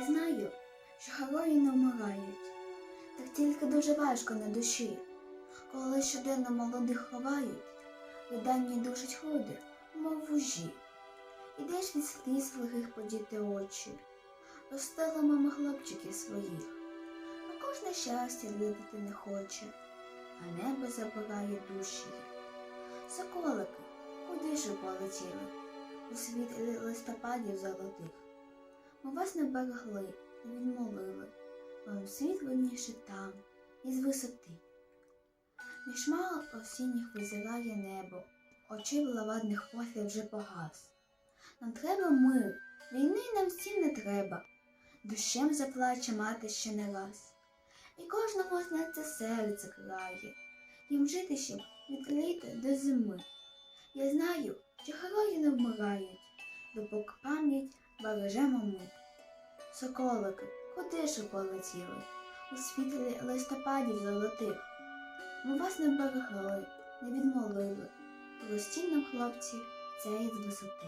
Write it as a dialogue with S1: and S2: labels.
S1: Я знаю, що не вмирають, так тільки дуже важко на душі, коли щоденно молодих ховають, виданні душать груди, мов вужі. Ідеш від сліз лихих подіти очі, Ростила мама хлопчиків своїх, на кожне щастя видати не хоче, а небо забирає душі. Соколики, куди ж полетіли? У світ листопадів золотих. Ми вас не берегли, не відмолили, вам світ видніше там, із висоти. Між мало осінніх визирає небо, очей владних погляд вже погас. Нам треба мир, війни нам всім не треба. Дощем заплаче мати ще не раз. І кожному з нас це серце крає, їм жити ще від літа до зими. Я знаю, що герої не вмирають, допоки пам'ять бережемо ми. Соколики, куди ж ви полетіли? У світлі листопадів золотих. Ми вас не берегли, не відмолили. Простіть нам, хлопці, це із висоти.